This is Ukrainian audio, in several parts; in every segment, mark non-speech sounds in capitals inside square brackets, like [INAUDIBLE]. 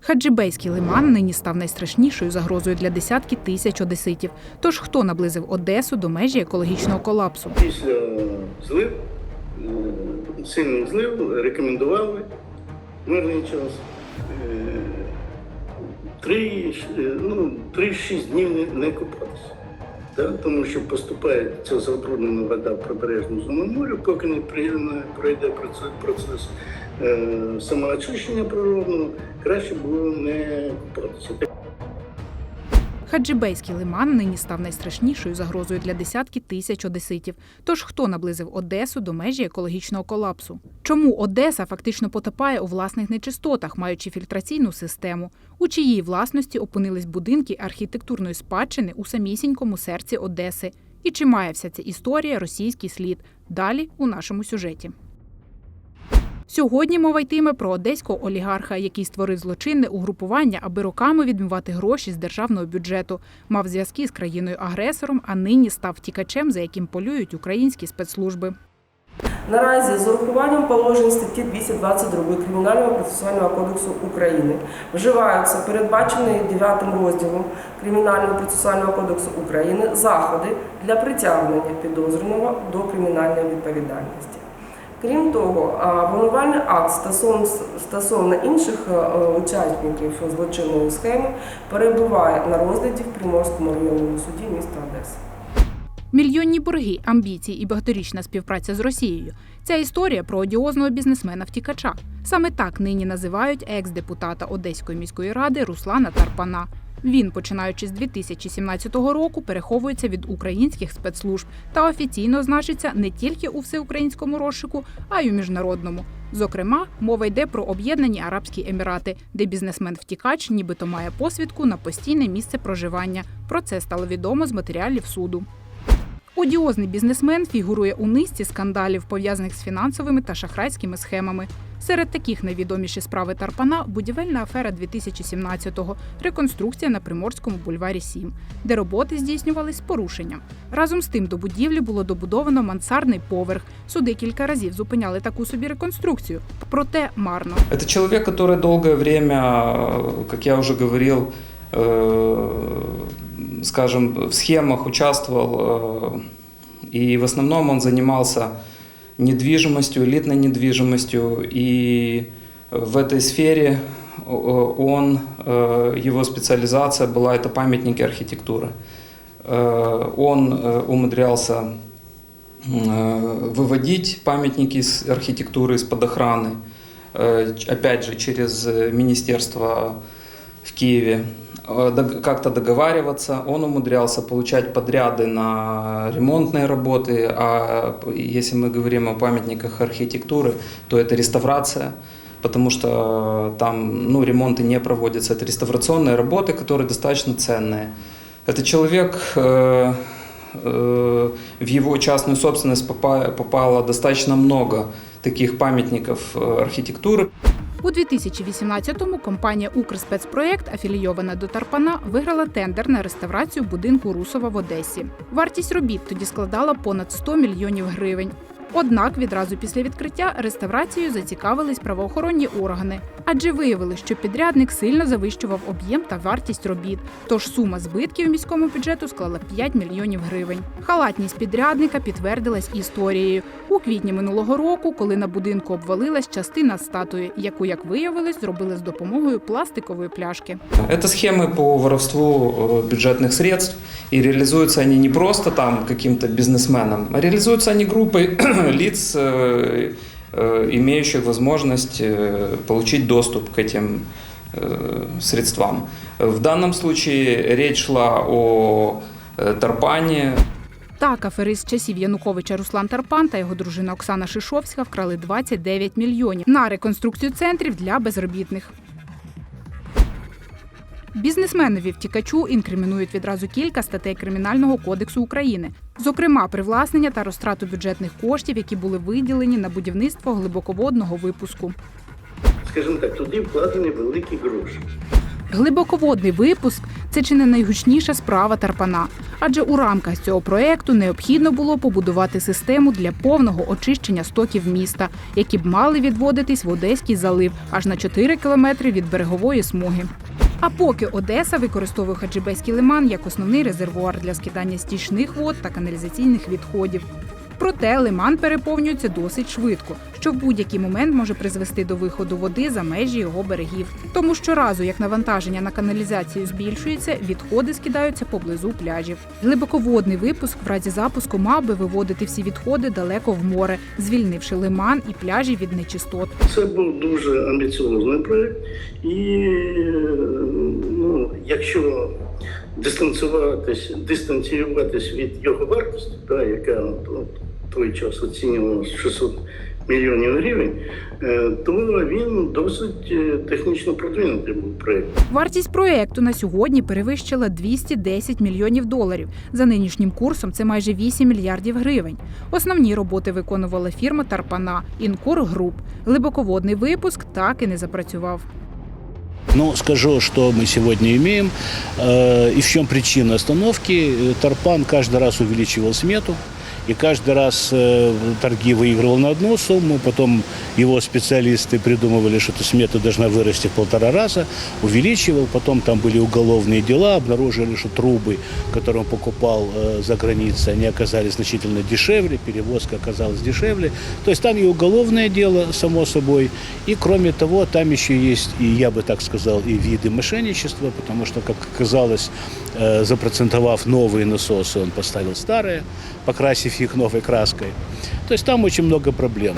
Хаджибейський лиман нині став найстрашнішою загрозою для десятки тисяч одеситів. Тож хто наблизив Одесу до межі екологічного колапсу? Після злив, е, сильних злив, рекомендували мирний час. е, Три, е, ну, 3-6 днів не, не купатися. Да? Тому що поступає ця забруднена вода в прибережну зону моря, поки не при- не пройде процес, е, самоочищення природного, краще було не купатися. Хаджибейський лиман нині став найстрашнішою загрозою для десятки тисяч одеситів. Тож хто наблизив Одесу до межі екологічного колапсу? Чому Одеса фактично потопає у власних нечистотах, маючи фільтраційну систему? У чиїй власності опинились будинки архітектурної спадщини у самісінькому серці Одеси? І чи має вся ця історія російський слід? Далі у нашому сюжеті. Сьогодні мова йтиме про одеського олігарха, який створив злочинне угрупування, аби роками відмивати гроші з державного бюджету, мав зв'язки з країною-агресором, а нині став втікачем, за яким полюють українські спецслужби. Наразі з урахуванням положень статті 222 Кримінального процесуального кодексу України вживаються передбачені 9 розділом Кримінального процесуального кодексу України заходи для притягнення підозрюваного до кримінальної відповідальності. Крім того, обвинувальний акт стосовно, інших е, учасників злочинної схеми перебуває на розгляді в Приморському районному суді міста Одеси. Мільйонні борги, амбіції і багаторічна співпраця з Росією. Ця історія про одіозного бізнесмена-втікача. Саме так нині називають екс-депутата Одеської міської ради Руслана Тарпана. Він, починаючи з 2017 року, переховується від українських спецслужб та офіційно значиться не тільки у всеукраїнському розшику, а й у міжнародному. Зокрема, мова йде про об'єднані Арабські Емірати, де бізнесмен-втікач нібито має посвідку на постійне місце проживання. Про це стало відомо з матеріалів суду. Одіозний бізнесмен фігурує у низці скандалів, пов'язаних з фінансовими та шахрайськими схемами. Серед таких найвідоміші справи Тарпана будівельна афера 2017-го, реконструкція на Приморському бульварі 7, де роботи здійснювались з порушенням. Разом з тим до будівлі було добудовано мансардний поверх. Суди кілька разів зупиняли таку собі реконструкцію, проте марно. Это человек, который долгое время, э, как я уже говорил, э, скажем, в схемах участвовал, э, и в основном он занимался недвижимостью, элитной недвижимостью, и в этой сфере э, он, э, его специализация была это памятники архитектуры. Он умудрялся выводить памятники из архитектуры из-под охраны, опять же, через министерство в Киеве, как-то договариваться. Он умудрялся получать подряды на ремонтные работы, а если мы говорим о памятниках архитектуры, то это реставрация, потому что э, там ну, ремонты не проводятся. Это реставрационные работы, которые достаточно ценные. Это человек, э, э, в его частную собственность попа- попало достаточно много таких памятников э, архитектуры. У 2018-му компанія Укрспецпроект, афілійована до Тарпана, виграла тендер на реставрацію будинку Русова в Одесі. Вартість робіт тоді складала понад 100 мільйонів гривень. Однак відразу після відкриття реставрацією зацікавились правоохоронні органи, адже виявили, що підрядник сильно завищував об'єм та вартість робіт. Тож сума збитків міському бюджету склала 5 мільйонів гривень. Халатність підрядника підтвердилась історією у квітні минулого року, коли на будинку обвалилась частина статуї, яку, як виявилось, зробили з допомогою пластикової пляшки. Это схемы по воровству э, бюджетных средств, и реализуются они не просто там каким-то бизнесменом, а реализуются они группой лиц, э, э, имеющих возможность э, получить доступ к этим э, средствам. В данном случае речь шла о э, Тарпане, Так, аферист часів Януковича Руслан Тарпан та його дружина Оксана Шишовська вкрали 29 мільйонів на реконструкцію центрів для безробітних. Бізнесменові втікачу інкримінують відразу кілька статей Кримінального кодексу України, зокрема, привласнення та розтрату бюджетних коштів, які були виділені на будівництво глибоководного випуску. скажімо так, туди вкладені великі гроші. Глибоководний випуск це чи не найгучніша справа Тарпана. Адже у рамках цього проекту необхідно було побудувати систему для повного очищення стоків міста, які б мали відводитись в Одеський залив аж на 4 кілометри від берегової смуги. А поки Одеса використовує Хаджибейський лиман як основний резервуар для скидання стічних вод та каналізаційних відходів. Проте лиман переповнюється досить швидко, що в будь-який момент може призвести до виходу води за межі його берегів. Тому щоразу, як навантаження на каналізацію збільшується, відходи скидаються поблизу пляжів. Глибоководний випуск в разі запуску мав би виводити всі відходи далеко в море, звільнивши лиман і пляжі від нечистот. Це був дуже амбіціозний проєкт, і ну, якщо дистанціюватись, дистанціюватись від його вартості, та, яка от, той час оцінювалася 600 мільйонів гривень, е, то він досить е, технічно продвинутий був проєкт. Вартість проекту на сьогодні перевищила 210 мільйонів доларів. За нинішнім курсом це майже 8 мільярдів гривень. Основні роботи виконувала фірма Тарпана Інкор Груп. Глибоководний випуск так і не запрацював. Ну, скажу, что мы сегодня имеем э, и в чем причина остановки. Э, Тарпан каждый раз увеличивал смету, И каждый раз э, торги выигрывал на одну сумму, потом его специалисты придумывали, что эта смета должна вырасти в полтора раза, увеличивал, потом там были уголовные дела, обнаружили, что трубы, которые он покупал э, за границей, они оказались значительно дешевле, перевозка оказалась дешевле. То есть там и уголовное дело, само собой, и кроме того, там еще есть, и я бы так сказал, и виды мошенничества, потому что, как оказалось, э, запроцентовав новые насосы, он поставил старые, покрасив их новой краской. То есть там очень много проблем.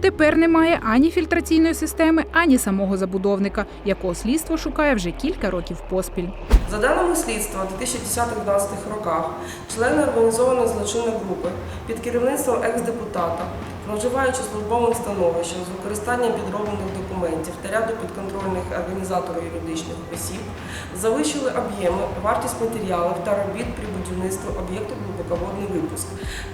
Тепер немає ані фільтраційної системи, ані самого забудовника, якого слідство шукає вже кілька років поспіль. За даними слідства, у 2010-2012 роках члени організованої злочинної групи під керівництвом екс-депутата, проживаючи службовим становищем з використанням підроблених документів та ряду підконтрольних організаторів юридичних осіб, завищили об'єми, вартість матеріалів та робіт при будівництві об'єкту глибоководний випуск,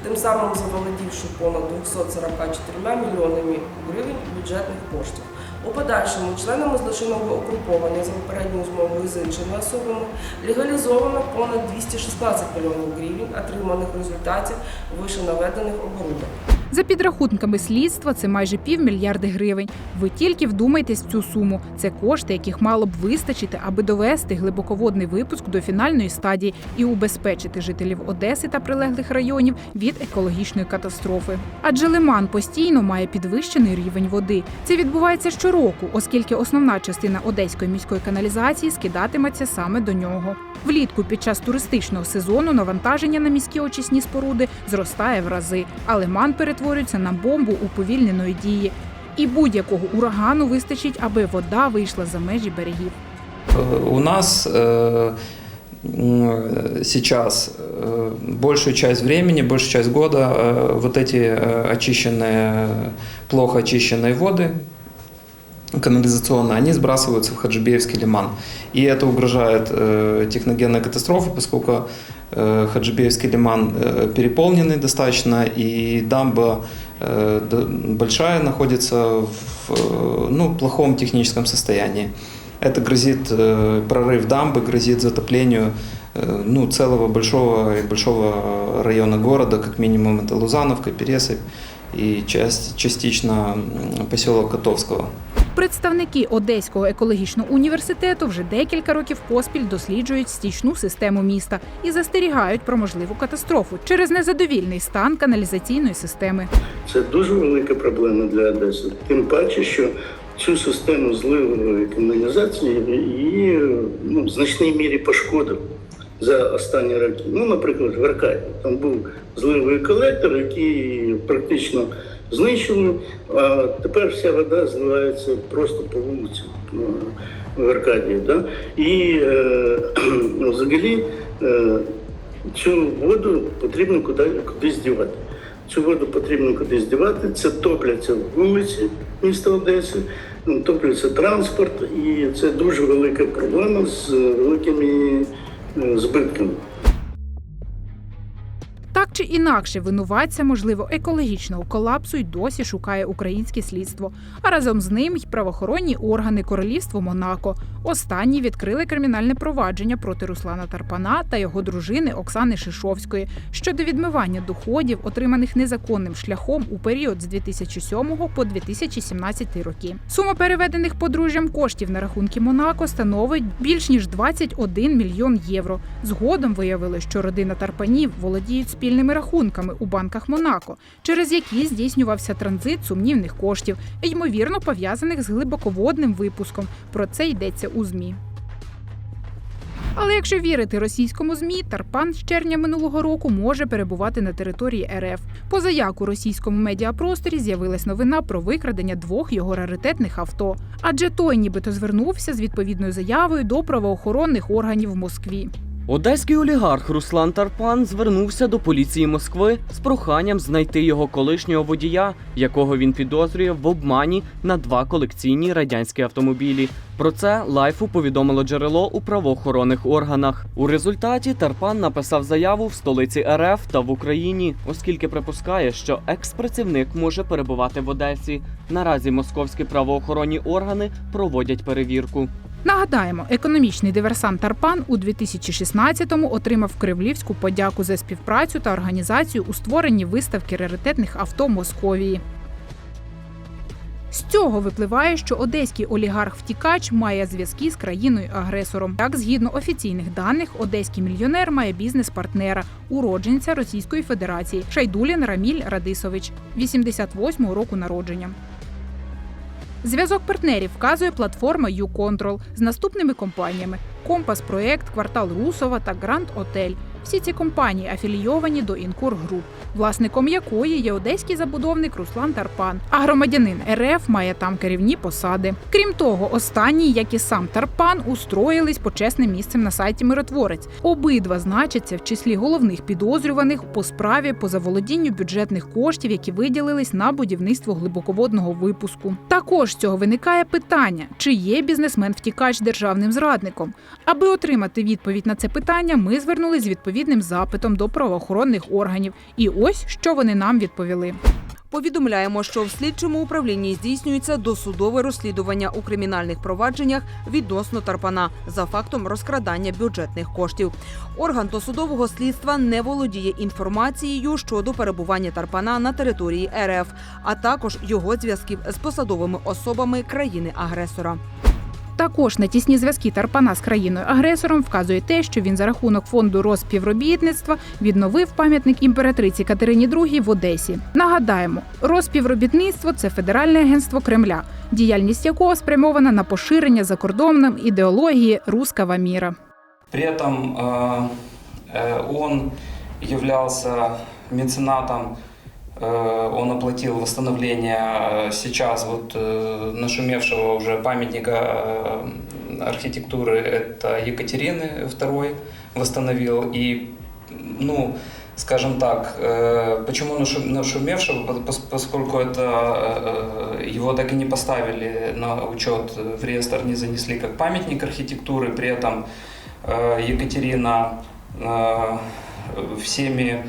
тим самим заволодівши понад 244 мільйонами гривень бюджетних коштів. У подальшому членами злочинного угруповання за попередньою змовою з іншими особами легалізовано понад 216 мільйонів гривень, отриманих в результаті вишенаведених оборудок. За підрахунками слідства, це майже півмільярди гривень. Ви тільки вдумайтесь в цю суму. Це кошти, яких мало б вистачити, аби довести глибоководний випуск до фінальної стадії і убезпечити жителів Одеси та прилеглих районів від екологічної катастрофи. Адже лиман постійно має підвищений рівень води. Це відбувається щороку, оскільки основна частина одеської міської каналізації скидатиметься саме до нього. Влітку під час туристичного сезону навантаження на міські очисні споруди зростає в рази, а лиман перетворюється на бомбу уповільненої дії. І будь-якого урагану вистачить, аби вода вийшла за межі берегів. Э, У нас э, м, сейчас э, большую часть времени, большую часть года э, вот эти э, очищенные, плохо очищенные воды Канализационные, они сбрасываются в Хаджибеевский лиман. И это угрожает э, техногенной катастрофе, поскольку э, Хаджибеевский лиман э, переполненный достаточно, и дамба э, большая находится в э, ну, плохом техническом состоянии. Это грозит э, прорыв дамбы, грозит затоплению э, ну, целого большого и большого района города, как минимум это Лузановка, Пересыпь и часть, частично поселок Котовского. Представники Одеського екологічного університету вже декілька років поспіль досліджують стічну систему міста і застерігають про можливу катастрофу через незадовільний стан каналізаційної системи. Це дуже велика проблема для Одеси. Тим паче, що цю систему зливової каналізації її ну, в значній мірі пошкодив за останні роки. Ну, наприклад, в Аркаді. Там був зливовий колектор, який практично знищили, а тепер вся вода зливається просто по вулиці в Аркадії. Да? І е, [CLEARS THROAT] взагалі е, цю воду потрібно куди, кудись дівати. Цю воду потрібно кудись дівати. Це топляться вулиці міста Одеси, топляться транспорт, і це дуже велика проблема з великими е, збитками. Чи інакше винуватця, можливо, екологічного колапсу й досі шукає українське слідство, а разом з ним й правоохоронні органи Королівства Монако. Останні відкрили кримінальне провадження проти Руслана Тарпана та його дружини Оксани Шишовської щодо відмивання доходів, отриманих незаконним шляхом у період з 2007 по 2017 роки. Сума переведених подружжям коштів на рахунки Монако становить більш ніж 21 мільйон євро. Згодом виявили, що родина Тарпанів володіють спільними рахунками у банках Монако, через які здійснювався транзит сумнівних коштів, ймовірно пов'язаних з глибоководним випуском. Про це йдеться у змі. Але якщо вірити російському змі, Тарпан з червня минулого року може перебувати на території РФ. Позаяк у російському медіапросторі з'явилась новина про викрадення двох його раритетних авто. Адже той нібито звернувся з відповідною заявою до правоохоронних органів в Москві. Одеський олігарх Руслан Тарпан звернувся до поліції Москви з проханням знайти його колишнього водія, якого він підозрює в обмані на два колекційні радянські автомобілі. Про це лайфу повідомило джерело у правоохоронних органах. У результаті Тарпан написав заяву в столиці РФ та в Україні, оскільки припускає, що екс-працівник може перебувати в Одесі. Наразі московські правоохоронні органи проводять перевірку. Нагадаємо, економічний диверсант Тарпан у 2016-му отримав кремлівську подяку за співпрацю та організацію у створенні виставки раритетних авто Московії. З цього випливає, що одеський олігарх-втікач має зв'язки з країною-агресором. Так, згідно офіційних даних, одеський мільйонер має бізнес-партнера, уродженця Російської Федерації Шайдулін Раміль Радисович, 88-го року народження. Зв'язок партнерів вказує платформа YouControl з наступними компаніями: Компас Проект, Квартал Русова та Гранд Отель. Всі ці компанії афілійовані до Інкор Груп, власником якої є одеський забудовник Руслан Тарпан, а громадянин РФ має там керівні посади. Крім того, останній, як і сам Тарпан, устроїлись почесним місцем на сайті Миротворець. Обидва значаться в числі головних підозрюваних по справі по заволодінню бюджетних коштів, які виділились на будівництво глибоководного випуску. Також з цього виникає питання, чи є бізнесмен-втікач державним зрадником. Аби отримати відповідь на це питання, ми звернулись з відповідним запитом до правоохоронних органів. І ось що вони нам відповіли. Повідомляємо, що в слідчому управлінні здійснюється досудове розслідування у кримінальних провадженнях відносно Тарпана за фактом розкрадання бюджетних коштів. Орган досудового слідства не володіє інформацією щодо перебування Тарпана на території РФ, а також його зв'язків з посадовими особами країни-агресора. Також на тісні зв'язки Тарпана з країною-агресором вказує те, що він за рахунок фонду розпівробітництва відновив пам'ятник імператриці Катерині II в Одесі. Нагадаємо, розпівробітництво це федеральне агентство Кремля, діяльність якого спрямована на поширення за кордоном ідеології руского міра. При этом э, э, он являлся меценатом, э, он оплатил восстановление э, сейчас вот э, нашумевшего уже памятника э, архитектуры, это Екатерины II восстановил. И, ну, скажем так, э, почему нашу- нашумевшего? Пос- пос- Поскольку это э, его так и не поставили на учет в реестр, не занесли как памятник архитектуры, при этом э, Екатерина э, всеми э,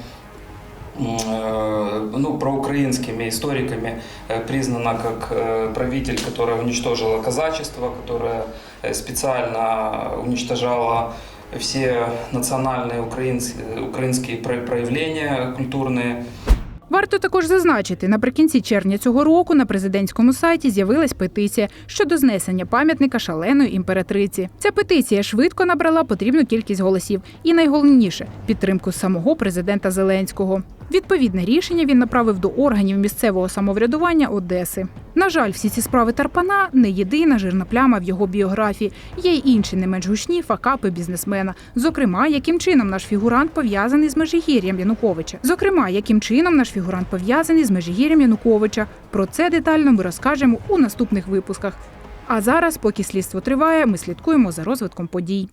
ну, проукраинскими историками э, признана как э, правитель, которая уничтожила казачество, которая э, специально уничтожала все национальные украинские, украинские про- проявления культурные. Варто також зазначити, наприкінці червня цього року на президентському сайті з'явилась петиція щодо знесення пам'ятника шаленої імператриці. Ця петиція швидко набрала потрібну кількість голосів і найголовніше підтримку самого президента Зеленського. Відповідне рішення він направив до органів місцевого самоврядування Одеси. На жаль, всі ці справи Тарпана не єдина жирна пляма в його біографії. Є й інші не менш гучні факапи бізнесмена. Зокрема, яким чином наш фігурант пов'язаний з Межигір'ям Януковича. Зокрема, яким чином наш фігурант пов'язаний з Межигір'ям Януковича. Про це детально ми розкажемо у наступних випусках. А зараз, поки слідство триває, ми слідкуємо за розвитком подій.